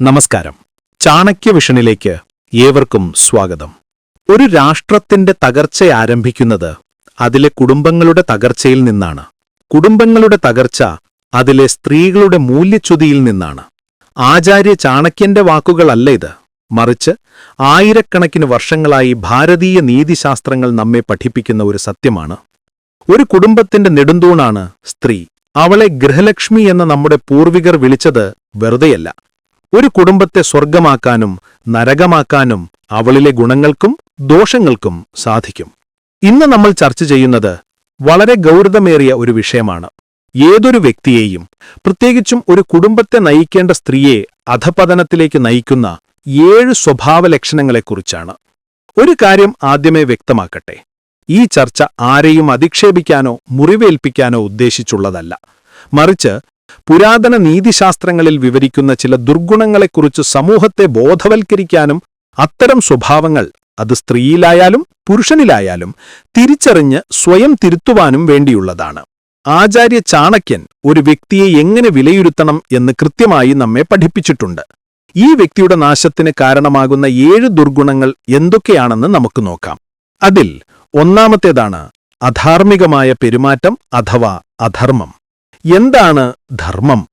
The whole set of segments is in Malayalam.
നമസ്കാരം. ചാണക്യ വിഷനിലേക്ക് ഏവർക്കും സ്വാഗതം. ഒരു രാഷ്ട്രത്തിന്റെ തകർച്ച ആരംഭിക്കുന്നത് അതിലെ കുടുംബങ്ങളുടെ തകർച്ചയിൽ നിന്നാണ്. കുടുംബങ്ങളുടെ തകർച്ച അതിലെ സ്ത്രീകളുടെ മൂല്യച്യുതിയിൽ നിന്നാണ്. ആചാര്യ ചാണക്യന്റെ വാക്കുകളല്ല ഇത്. മറിച്ച് ആയിരക്കണക്കിന് വർഷങ്ങളായി ഭാരതീയ നീതിശാസ്ത്രങ്ങൾ നമ്മെ പഠിപ്പിക്കുന്ന ഒരു സത്യമാണ്. ഒരു കുടുംബത്തിന്റെ നെടുന്തൂണാണ് സ്ത്രീ. അവളെ ഗൃഹലക്ഷ്മി എന്ന നമ്മുടെ പൂർവികർ വിളിച്ചത് വെറുതെയല്ല. ഒരു കുടുംബത്തെ സ്വർഗമാക്കാനും നരകമാക്കാനും അവളിലെ ഗുണങ്ങൾക്കും ദോഷങ്ങൾക്കും സാധിക്കും. ഇന്ന് നമ്മൾ ചർച്ച ചെയ്യുന്നത് വളരെ ഗൗരവമേറിയ ഒരു വിഷയമാണ്. ഏതൊരു വ്യക്തിയെയും പ്രത്യേകിച്ചും ഒരു കുടുംബത്തെ നയിക്കേണ്ട സ്ത്രീയെ അധപതനത്തിലേക്ക് നയിക്കുന്ന ഏഴ് സ്വഭാവലക്ഷണങ്ങളെക്കുറിച്ചാണ് ഒരു കാര്യം ആദ്യമേ വ്യക്തമാക്കട്ടെ. ഈ ചർച്ച ആരെയും അധിക്ഷേപിക്കാനോ മുറിവേൽപ്പിക്കാനോ ഉദ്ദേശിച്ചുള്ളതല്ല. മറിച്ച് പുരാതന നീതിശാസ്ത്രങ്ങളിൽ വിവരിക്കുന്ന ചില ദുർഗുണങ്ങളെക്കുറിച്ച് സമൂഹത്തെ ബോധവൽക്കരിക്കാനും അത്തരം സ്വഭാവങ്ങൾ അത് സ്ത്രീയിലായാലും പുരുഷനിലായാലും തിരിച്ചറിഞ്ഞ് സ്വയം തിരുത്തുവാനും വേണ്ടിയുള്ളതാണ്. ആചാര്യ ചാണക്യൻ ഒരു വ്യക്തിയെ എങ്ങനെ വിലയിരുത്തണം എന്ന് കൃത്യമായി നമ്മെ പഠിപ്പിച്ചിട്ടുണ്ട്. ഈ വ്യക്തിയുടെ നാശത്തിന് കാരണമാകുന്ന ഏഴ് ദുർഗുണങ്ങൾ എന്തൊക്കെയാണെന്ന് നമുക്ക് നോക്കാം. അതിൽ ഒന്നാമത്തേതാണ് അധാർമികമായ പെരുമാറ്റം അഥവാ അധർമ്മം. എന്താണ് ധർമ്മം?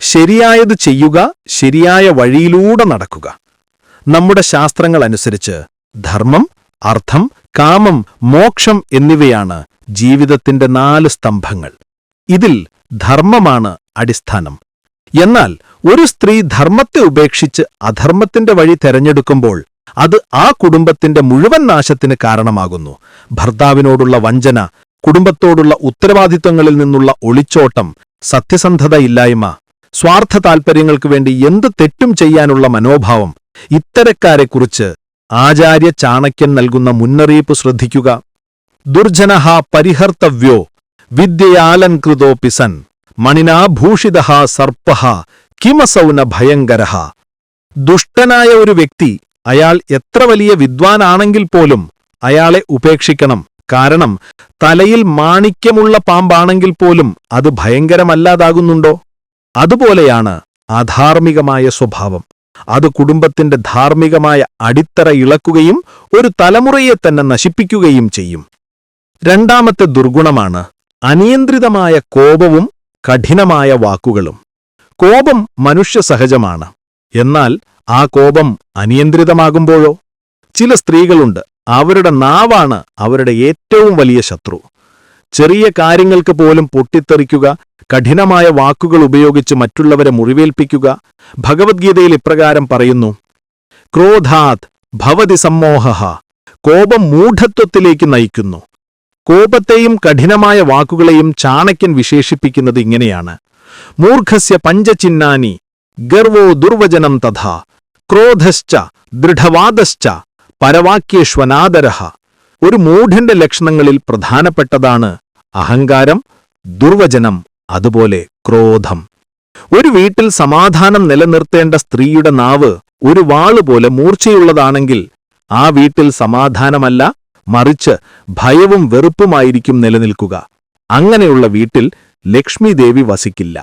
ശരിയായത് ചെയ്യുക ശരിയായ വഴിയിലൂടെ നടക്കുക. നമ്മുടെ ശാസ്ത്രങ്ങൾ അനുസരിച്ച് ധർമ്മം അർത്ഥം കാമം മോക്ഷം എന്നിവയാണ് ജീവിതത്തിന്റെ നാല് സ്തംഭങ്ങൾ. ഇതിൽ ധർമ്മമാണ് അടിസ്ഥാനം. എന്നാൽ ഒരു സ്ത്രീ ധർമ്മത്തെ ഉപേക്ഷിച്ച് അധർമ്മത്തിന്റെ വഴി തെരഞ്ഞെടുക്കുമ്പോൾ അത് ആ കുടുംബത്തിന്റെ മുഴുവൻ നാശത്തിന് കാരണമാകുന്നു. ഭർത്താവിനോടുള്ള വഞ്ചന കുടുംബത്തോടുള്ള ഉത്തരവാദിത്വങ്ങളിൽ നിന്നുള്ള ഒളിച്ചോട്ടം സത്യസന്ധതയില്ലായ്മ സ്വാർത്ഥ താൽപ്പര്യങ്ങൾക്കു വേണ്ടി എന്ത് തെറ്റും ചെയ്യാനുള്ള മനോഭാവം ഇത്തരക്കാരെക്കുറിച്ച് ആചാര്യ ചാണക്യൻ നൽകുന്ന മുന്നറിയിപ്പ് ശ്രദ്ധിക്കുക. ദുർജനഹ പരിഹർത്തവ്യോ പിസൻ മണിനാഭൂഷിത സർപ്പ കിമസൗന ഭയങ്കരഹ. ദുഷ്ടനായ ഒരു വ്യക്തി അയാൾ എത്ര വലിയ വിദ്വാനാണെങ്കിൽ പോലും അയാളെ ഉപേക്ഷിക്കണം. കാരണം തലയിൽ മാണിക്യമുള്ള പാമ്പാണെങ്കിൽ പോലും അത് ഭയങ്കരമല്ലാതാകുന്നുണ്ടോ? അതുപോലെയാണ് അധാർമികമായ സ്വഭാവം. അത് കുടുംബത്തിന്റെ ധാർമ്മികമായ അടിത്തറ ഇളക്കുകയും ഒരു തലമുറയെ തന്നെ നശിപ്പിക്കുകയും ചെയ്യും. രണ്ടാമത്തെ ദുർഗുണമാണ് അനിയന്ത്രിതമായ കോപവും കഠിനമായ വാക്കുകളും. കോപം മനുഷ്യസഹജമാണ് എന്നാൽ ആ കോപം അനിയന്ത്രിതമാകുമ്പോഴോ? ചില സ്ത്രീകളുണ്ട്. അവരുടെ നാവാണ് അവരുടെ ഏറ്റവും വലിയ ശത്രു. ചെറിയ കാര്യങ്ങൾക്ക് പോലും പൊട്ടിത്തെറിക്കുക കഠിനമായ വാക്കുകൾ ഉപയോഗിച്ച് മറ്റുള്ളവരെ മുറിവേൽപ്പിക്കുക ഭഗവത്ഗീതയിൽ ഇപ്രകാരം പറയുന്നു ക്രോധാത് ഭവതി സമ്മോഹ കോപം മൂഢത്വത്തിലേക്ക് നയിക്കുന്നു. കോപത്തെയും കഠിനമായ വാക്കുകളെയും ചാണക്യൻ വിശേഷിപ്പിക്കുന്നത് ഇങ്ങനെയാണ്. മൂർഖസ്യ പഞ്ചചിന്നാനി ഗർവോ ദുർവചനം തഥാ ക്രോധശ്ച ദൃഢവാദശ്ച പരവാക്യേഷ്വനാദരഹ. ഒരു മൂഢന്റെ ലക്ഷണങ്ങളിൽ പ്രധാനപ്പെട്ടതാണ് അഹങ്കാരം ദുർവചനം അതുപോലെ ക്രോധം. ഒരു വീട്ടിൽ സമാധാനം നിലനിർത്തേണ്ട സ്ത്രീയുടെ നാവ് ഒരു വാളുപോലെ മൂർച്ചയുള്ളതാണെങ്കിൽ ആ വീട്ടിൽ സമാധാനമല്ല മറിച്ച് ഭയവും വെറുപ്പുമായിരിക്കും നിലനിൽക്കുക. അങ്ങനെയുള്ള വീട്ടിൽ ലക്ഷ്മിദേവി വസിക്കില്ല.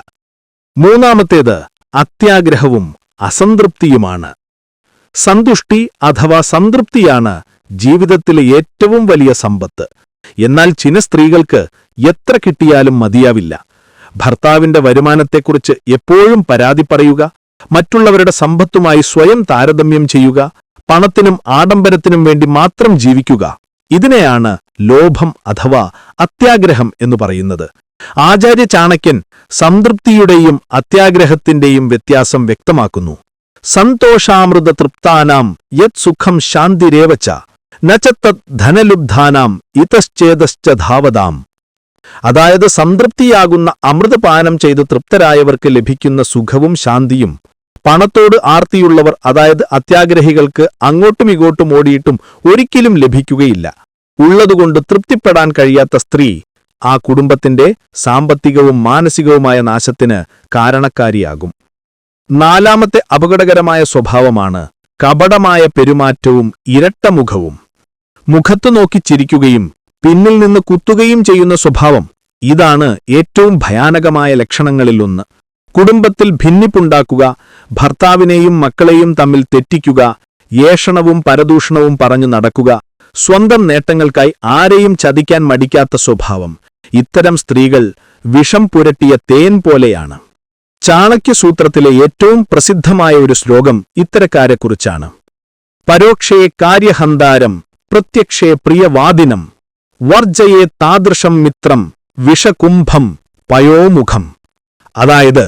മൂന്നാമത്തേത് അത്യാഗ്രഹവും അസംതൃപ്തിയുമാണ്. സന്തുഷ്ടി അഥവാ സംതൃപ്തിയാണ് ജീവിതത്തിലെ ഏറ്റവും വലിയ സമ്പത്ത്. എന്നാൽ ചില സ്ത്രീകൾക്ക് എത്ര കിട്ടിയാലും മതിയാവില്ല. ഭർത്താവിന്റെ വരുമാനത്തെക്കുറിച്ച് എപ്പോഴും പരാതി പറയുക മറ്റുള്ളവരുടെ സമ്പത്തുമായി സ്വയം താരതമ്യം ചെയ്യുക പണത്തിനും ആഡംബരത്തിനും വേണ്ടി മാത്രം ജീവിക്കുക. ഇതിനെയാണ് ലോഭം അഥവാ അത്യാഗ്രഹം എന്ന് പറയുന്നത്. ആചാര്യ ചാണക്യൻ സംതൃപ്തിയുടെയും അത്യാഗ്രഹത്തിന്റെയും വ്യത്യാസം വ്യക്തമാക്കുന്നു. സന്തോഷാമൃത തൃപ്താനാം യത് സുഖം ശാന്തിരേവച്ച നച്ചത്തത് ധനലുബ്ധാനാം ഇതശ്ചേതശ്ച ധാവതാം. അതായത് സംതൃപ്തിയാകുന്ന അമൃതപാനം ചെയ്ത് തൃപ്തരായവർക്ക് ലഭിക്കുന്ന സുഖവും ശാന്തിയും. പണത്തോട് ആർത്തിയുള്ളവർ അതായത് അത്യാഗ്രഹികൾക്ക് അങ്ങോട്ടും ഇങ്ങോട്ടും ഓടിയിട്ടും ഒരിക്കലും ലഭിക്കുകയില്ല. ഉള്ളതുകൊണ്ട് തൃപ്തിപ്പെടാൻ കഴിയാത്ത സ്ത്രീ ആ കുടുംബത്തിന്റെ സാമ്പത്തികവും മാനസികവുമായ നാശത്തിന് കാരണക്കാരിയാകും. നാലാമത്തെ അപകടകരമായ സ്വഭാവമാണ് കപടമായ പെരുമാറ്റവും ഇരട്ടമുഖവും. മുഖത്തു നോക്കി ചിരിക്കുകയും പിന്നിൽ നിന്ന് കുത്തുകയും ചെയ്യുന്ന സ്വഭാവം ഇതാണ് ഏറ്റവും ഭയാനകമായ ലക്ഷണങ്ങളിലൊന്ന് കുടുംബത്തിൽ ഭിന്നിപ്പുണ്ടാക്കുക ഭർത്താവിനെയും മക്കളെയും തമ്മിൽ തെറ്റിക്കുക ഏഷണവും പരദൂഷണവും പറഞ്ഞു നടക്കുക സ്വന്തം നേട്ടങ്ങൾക്കായി ആരെയും ചതിക്കാൻ മടിക്കാത്ത സ്വഭാവം. ഇത്തരം സ്ത്രീകൾ വിഷം പുരട്ടിയ തേൻ പോലെയാണ്. ചാണക്യസൂത്രത്തിലെ ഏറ്റവും പ്രസിദ്ധമായ ഒരു ശ്ലോകം ഇത്തരക്കാരെക്കുറിച്ചാണ്. പരോക്ഷേ കാര്യഹന്താരം പ്രത്യക്ഷേ പ്രിയവാദിനം വർജയെ താദൃശം മിത്രം വിഷകുംഭം പയോമുഖം. അതായത്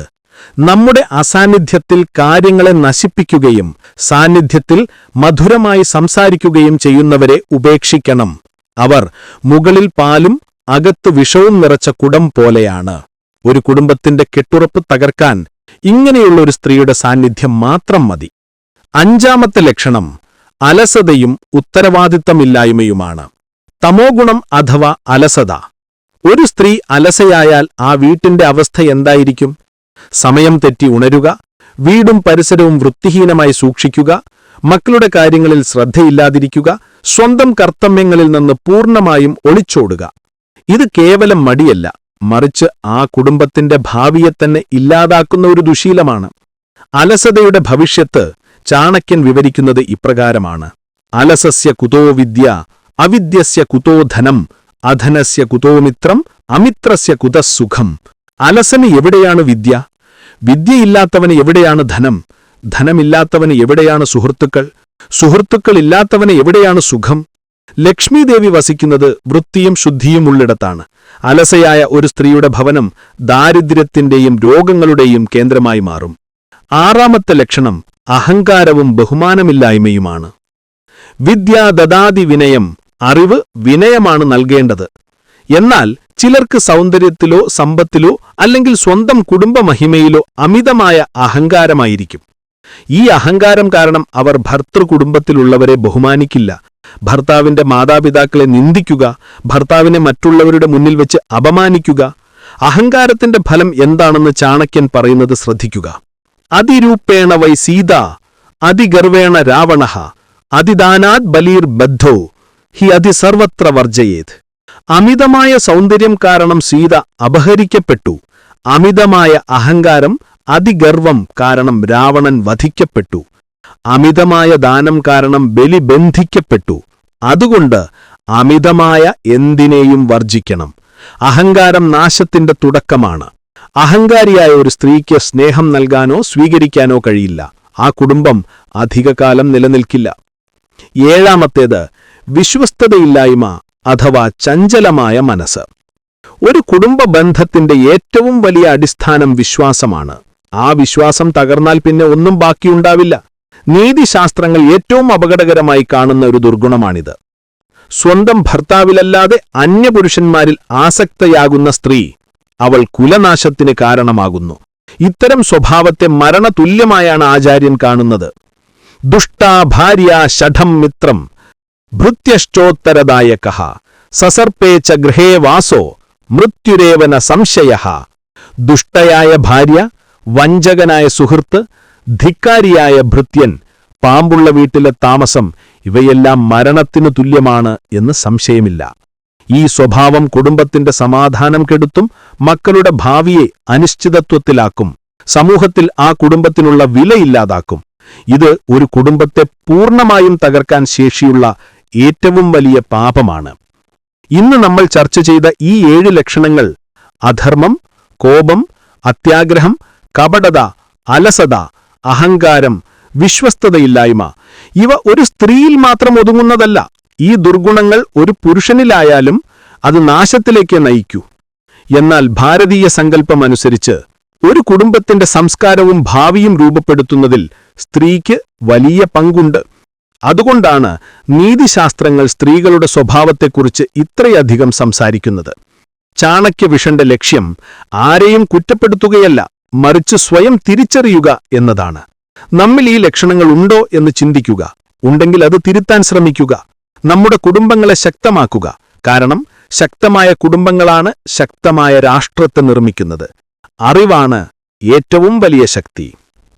നമ്മുടെ അസാന്നിധ്യത്തിൽ കാര്യങ്ങളെ നശിപ്പിക്കുകയും സാന്നിധ്യത്തിൽ മധുരമായി സംസാരിക്കുകയും ചെയ്യുന്നവരെ ഉപേക്ഷിക്കണം. അവർ മുകളിൽ പാലും അകത്ത് വിഷവും നിറച്ച കുടം പോലെയാണ്. ഒരു കുടുംബത്തിന്റെ കെട്ടുറപ്പ് തകർക്കാൻ ഇങ്ങനെയുള്ള ഒരു സ്ത്രീയുടെ സാന്നിധ്യം മാത്രം മതി. അഞ്ചാമത്തെ ലക്ഷണം അലസതയും ഉത്തരവാദിത്തമില്ലായ്മയുമാണ്. തമോഗുണം അഥവാ അലസത. ഒരു സ്ത്രീ അലസയായാൽ ആ വീട്ടിന്റെ അവസ്ഥ എന്തായിരിക്കും? സമയം തെറ്റി ഉണരുക വീടും പരിസരവും വൃത്തിഹീനമായി സൂക്ഷിക്കുക മക്കളുടെ കാര്യങ്ങളിൽ ശ്രദ്ധയില്ലാതിരിക്കുക സ്വന്തം കർത്തവ്യങ്ങളിൽ നിന്ന് പൂർണമായും ഒളിച്ചോടുക. ഇത് കേവലം മടിയല്ല. മറിച്ച് ആ കുടുംബത്തിന്റെ ഭാവിയെ തന്നെ ഇല്ലാതാക്കുന്ന ഒരു ദുശീലമാണ്. അലസതയുടെ ഭവിഷ്യത്ത് ചാണക്യൻ വിവരിക്കുന്നത് ഇപ്രകാരമാണ്. അലസസ്യ കുതോ വിദ്യ അവിദ്യസ്യ കുതോ ധനം അധനസ്യ കുതോ മിത്രം അമിത്രസ്യ കുതസുഖം അലസന് എവിടെയാണ് വിദ്യ? വിദ്യയില്ലാത്തവന് എവിടെയാണ് ധനം? ധനമില്ലാത്തവന് എവിടെയാണ് സുഹൃത്തുക്കൾ? സുഹൃത്തുക്കളില്ലാത്തവന് എവിടെയാണ് സുഖം? ലക്ഷ്മീദേവി വസിക്കുന്നത് വൃത്തിയും ശുദ്ധിയും ഉള്ളിടത്താണ്. അലസയായ ഒരു സ്ത്രീയുടെ ഭവനം ദാരിദ്ര്യത്തിന്റെയും രോഗങ്ങളുടെയും കേന്ദ്രമായി മാറും. ആറാമത്തെ ലക്ഷണം അഹങ്കാരവും ബഹുമാനമില്ലായ്മയുമാണ്. വിദ്യ ദദാതി വിനയം അറിവ് വിനയമാണ് നൽകേണ്ടത്. എന്നാൽ ചിലർക്ക് സൗന്ദര്യത്തിലോ സമ്പത്തിലോ അല്ലെങ്കിൽ സ്വന്തം കുടുംബമഹിമയിലോ അമിതമായ അഹങ്കാരമായിരിക്കും. ഈ അഹങ്കാരം കാരണം അവർ ഭർത്തൃകുടുംബത്തിലുള്ളവരെ ബഹുമാനിക്കില്ല ഭർത്താവിന്റെ മാതാപിതാക്കളെ നിന്ദിക്കുക ഭർത്താവിനെ മറ്റുള്ളവരുടെ മുന്നിൽ വെച്ച് അപമാനിക്കുക അഹങ്കാരത്തിന്റെ ഫലം എന്താണെന്ന് ചാണക്യൻ പറയുന്നത് ശ്രദ്ധിക്കുക. അതിരൂപേണ വൈ സീത അതിഗർവേണ രാവണ അതിദാനാത് ബലീർ ബദ്ധോ ഹി അതിസർവത്ര വർജയേത്. അമിതമായ സൗന്ദര്യം കാരണം സീത അപഹരിക്കപ്പെട്ടു അമിതമായ അഹങ്കാരം അതിഗർവം കാരണം രാവണൻ വധിക്കപ്പെട്ടു. അമിതമായ ദാനം കാരണം ബലി ബന്ധിക്കപ്പെട്ടു. അതുകൊണ്ട് അമിതമായ എന്തിനേയും വർജിക്കണം അഹങ്കാരം നാശത്തിന്റെ തുടക്കമാണ്. അഹങ്കാരിയായ ഒരു സ്ത്രീക്ക് സ്നേഹം നൽകാനോ സ്വീകരിക്കാനോ കഴിയില്ല. ആ കുടുംബം അധികകാലം നിലനിൽക്കില്ല. ഏഴാമത്തേത് വിശ്വസ്തതയില്ലായ്മ അഥവാ ചഞ്ചലമായ മനസ്സ്. ഒരു കുടുംബ ബന്ധത്തിന്റെ ഏറ്റവും വലിയ അടിസ്ഥാനം വിശ്വാസമാണ്. ആ വിശ്വാസം തകർന്നാൽ പിന്നെ ഒന്നും ബാക്കിയുണ്ടാവില്ല. നീതിശാസ്ത്രങ്ങൾ ഏറ്റവും അപകടകരമായി കാണുന്ന ഒരു ദുർഗുണമാണിത്. സ്വന്തം ഭർത്താവിലല്ലാതെ അന്യപുരുഷന്മാരിൽ ആസക്തയാകുന്ന സ്ത്രീ അവൾ കുലനാശത്തിന് കാരണമാകുന്നു. ഇത്തരം സ്വഭാവത്തെ മരണതുല്യമായാണ് ആചാര്യൻ കാണുന്നത്. ദുഷ്ടാ ഭാര്യ ഷഠം മിത്രം ഭൃത്യശ്ചോത്തരദായക സസർപ്പേ ച ഗൃഹേ വാസോ മൃത്യുരേവന സംശയ. ദുഷ്ടയായ ഭാര്യ വഞ്ചകനായ സുഹൃത്ത് ധിക്കാരിയായ ഭൃത്യൻ പാമ്പുള്ള വീട്ടിലെ താമസം ഇവയെല്ലാം മരണത്തിനു തുല്യമാണ് എന്ന് സംശയമില്ല. ഈ സ്വഭാവം കുടുംബത്തിന്റെ സമാധാനം കെടുത്തും മക്കളുടെ ഭാവിയെ അനിശ്ചിതത്വത്തിലാക്കും സമൂഹത്തിൽ ആ കുടുംബത്തിനുള്ള വിലയില്ലാതാക്കും. ഇത് ഒരു കുടുംബത്തെ പൂർണമായും തകർക്കാൻ ശേഷിയുള്ള ഏറ്റവും വലിയ പാപമാണ്. ഇന്ന് നമ്മൾ ചർച്ച ചെയ്ത ഈ ഏഴ് ലക്ഷണങ്ങൾ അധർമ്മം കോപം അത്യാഗ്രഹം കപടത അലസത അഹങ്കാരം വിശ്വസ്തതയില്ലായ്മ. ഇവ ഒരു സ്ത്രീയിൽ മാത്രം ഒതുങ്ങുന്നതല്ല. ഈ ദുർഗുണങ്ങൾ ഒരു പുരുഷനിലായാലും അത് നാശത്തിലേക്ക് നയിക്കൂ. എന്നാൽ ഭാരതീയ സങ്കല്പമനുസരിച്ച് ഒരു കുടുംബത്തിന്റെ സംസ്കാരവും ഭാവിയും രൂപപ്പെടുത്തുന്നതിൽ സ്ത്രീക്ക് വലിയ പങ്കുണ്ട്. അതുകൊണ്ടാണ് നീതിശാസ്ത്രങ്ങൾ സ്ത്രീകളുടെ സ്വഭാവത്തെക്കുറിച്ച് ഇത്രയധികം സംസാരിക്കുന്നത്. ചാണക്യവിഷന്റെ ലക്ഷ്യം ആരെയും കുറ്റപ്പെടുത്തുകയല്ല. മറിച്ച് സ്വയം തിരിച്ചറിയുക എന്നതാണ്. നമ്മിൽ ഈ ലക്ഷണങ്ങൾ ഉണ്ടോ എന്ന് ചിന്തിക്കുക. ഉണ്ടെങ്കിൽ അത് തിരുത്താൻ ശ്രമിക്കുക. നമ്മുടെ കുടുംബങ്ങളെ ശക്തമാക്കുക. കാരണം ശക്തമായ കുടുംബങ്ങളാണ് ശക്തമായ രാഷ്ട്രത്തെ നിർമ്മിക്കുന്നത്. അറിവാണ് ഏറ്റവും വലിയ ശക്തി.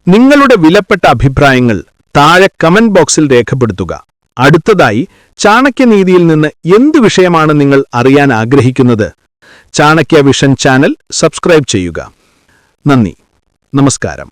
നിങ്ങളുടെ വിലപ്പെട്ട അഭിപ്രായങ്ങൾ താഴെ കമന്റ് ബോക്സിൽ രേഖപ്പെടുത്തുക. അടുത്തതായി ചാണക്യനീതിയിൽ നിന്ന് എന്ത് വിഷയമാണ് നിങ്ങൾ അറിയാൻ ആഗ്രഹിക്കുന്നത്? ചാണക്യ വിഷൻ ചാനൽ സബ്സ്ക്രൈബ് ചെയ്യുക. നന്ദി. നമസ്കാരം.